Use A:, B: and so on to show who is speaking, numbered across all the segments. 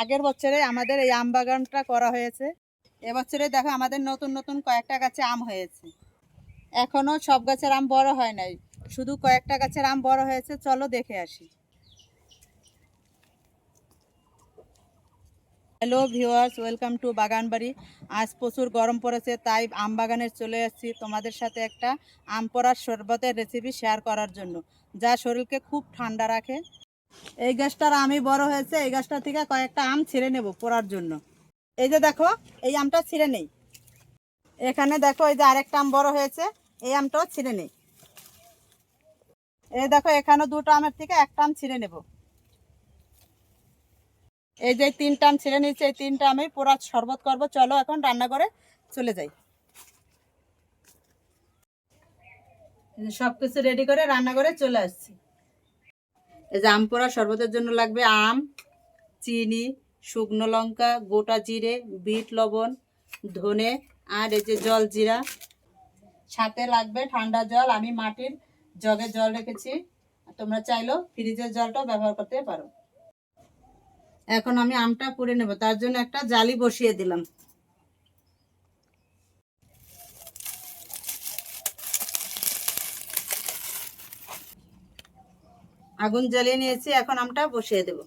A: আগের বছরে আমাদের এই আম বাগানটা করা হয়েছে। এবছরে দেখো আমাদের নতুন নতুন কয়েকটা গাছে আম হয়েছে। এখনও সব গাছের আম বড় হয় নাই। শুধু কয়েকটা গাছের আম বড় হয়েছে, চলো দেখে আসি। হ্যালো ভিউয়ার্স ওয়েলকাম টু বাগানবাড়ি। আজ প্রচুর গরম পড়েছে, তাই আম বাগানে চলে এসেছি তোমাদের সাথে একটা আম পড়ার শরবতের রেসিপি শেয়ার করার জন্য। যা শরীরকে খুব ঠান্ডা রাখে। এই গাছটার আমি বড় হয়েছে, এই গাছটা থেকে কয়েকটা আম ছিঁড়ে নেব পোড়ার জন্য। এই যে দেখো, এই আমটা ছিঁড়ে নেই। এখানে দেখো, এই যে আরেকটা আম বড় হয়েছে, এই আমটাও ছিঁড়ে নেই। এই দেখো, এখানে দুটো আমের থেকে একটা আম ছিঁড়ে নেব। এই যে তিনটা আম ছিঁড়ে নিয়েছে, এই তিনটা আমি পোড়া শরবত করব। চলো এখন রান্না করে চলে যাই। সব কিছু রেডি করে রান্না করে চলে আসছি। এই যে আম পোড়া শরবতের জন্য লাগবে আম, চিনি, শুকনো লঙ্কা, গোটা জিরে, বিট, লবণ, ধনে আর এই যে জল জিরা। সাথে লাগবে ঠান্ডা জল। আমি মাটির জগে জল রেখেছি। তোমরা চাইলেও ফ্রিজের জলটাও ব্যবহার করতে পারো। এখন আমি আমটা পুড়ে নেব। তার জন্য একটা জালি বসিয়ে দিলাম। আগুন জ্বালিয়ে নিয়েছি, এখন আমটা বসিয়ে দেব।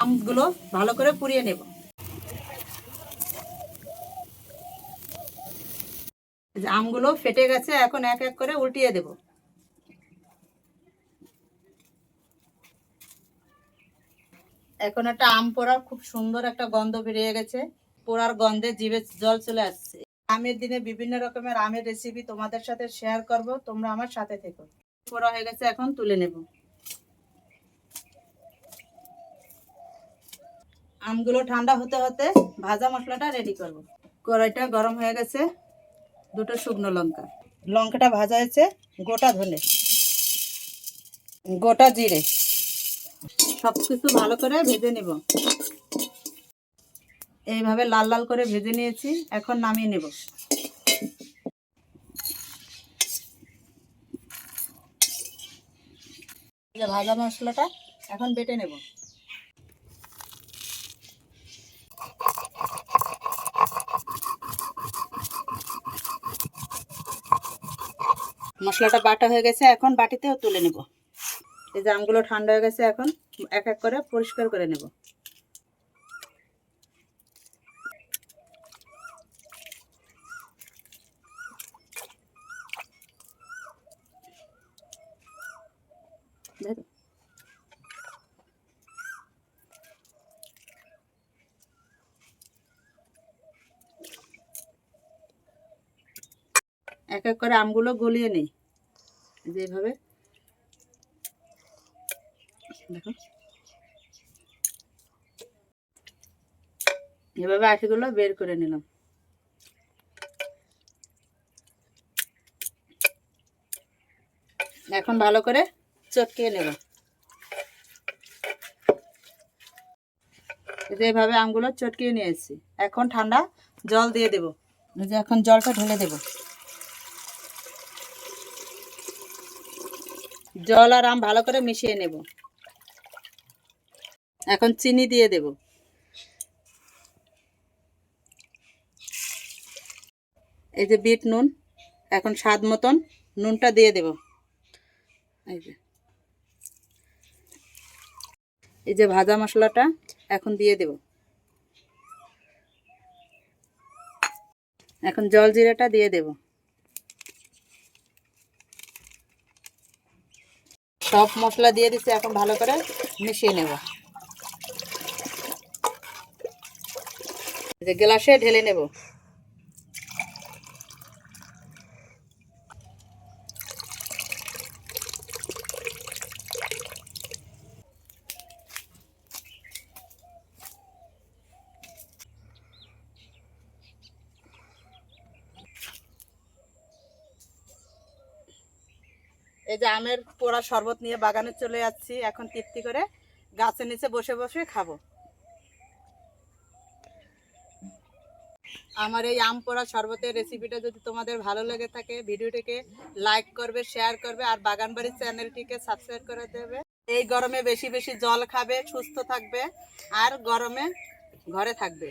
A: আমগুলো ভালো করে পুড়িয়ে নেব। আমগুলো ফেটে গেছে, এখন এক এক করে উল্টিয়ে দেব। এখন একটা আম পোড়ার খুব সুন্দর একটা গন্ধ বেরিয়ে গেছে, পোড়ার গন্ধে জিভে জল চলে আসছে। আমের দিনে বিভিন্ন রকমের আমের রেসিপি তোমাদের সাথে শেয়ার করব। তোমরা আমার সাথে থেকো। পোড়া হয়ে গেছে, এখন তুলে নেব। আমগুলো ঠান্ডা হতে হতে ভাজা মশলাটা রেডি করব। কড়াইটা গরম হয়ে গেছে, দুটো শুকনো লঙ্কা। লঙ্কাটা ভাজা হয়েছে, গোটা ধনে। গোটা জিরে। সব কিছু ভালো করে ভেজে নেব। এইভাবে লাল লাল করে ভেজে নিয়েছি, এখন নামিয়ে নেব। ভাজা মশলাটা, এখন বেটে নেব। মশলাটা বাটা হয়ে গেছে, এখন বাটিতেও তুলে নেব। এই যে আমগুলো ঠান্ডা হয়ে গেছে, এখন এক এক করে পরিষ্কার করে নেব দেখো। এক এক করে আমগুলো গলিয়ে নেই। যেভাবে দেখো। এভাবে আঠিগুলো বের করে নিলাম। এখন ভালো করে চটকিয়ে নেব। এভাবে আমগুলো চটকিয়ে নিয়েছি। এখন ঠান্ডা জল দিয়ে দেব। এখন জলটা ঢেলে দেব। জল আর আম ভালো করে মিশিয়ে নেব। এখন চিনি দিয়ে দেব। এই যে বিট নুন, এখন স্বাদ মতন নুনটা দিয়ে দেব। এই যে। এই যে ভাজা মশলাটা এখন দিয়ে দেব। এখন জল জিরাটা দিয়ে দেব। সব মশলা দিয়ে দিচ্ছি এখন ভালো করে মিশিয়ে নেব। যে গ্লাসে ঢেলে নেব। এই যে আমের পোড়া শরবত নিয়ে বাগানে চলে যাচ্ছি, এখন তৃপ্তি করে গাছের নিচে বসে বসে খাব। আমার এই আম পোড়া শরবতের রেসিপিটা যদি তোমাদের ভালো লেগে থাকে, ভিডিওটিকে লাইক করবে শেয়ার করবে, আর বাগানবাড়ির চ্যানেলটিকে সাবস্ক্রাইব করে দেবে। এই গরমে বেশি বেশি জল খাবে, সুস্থ থাকবে, আর গরমে ঘরে থাকবে।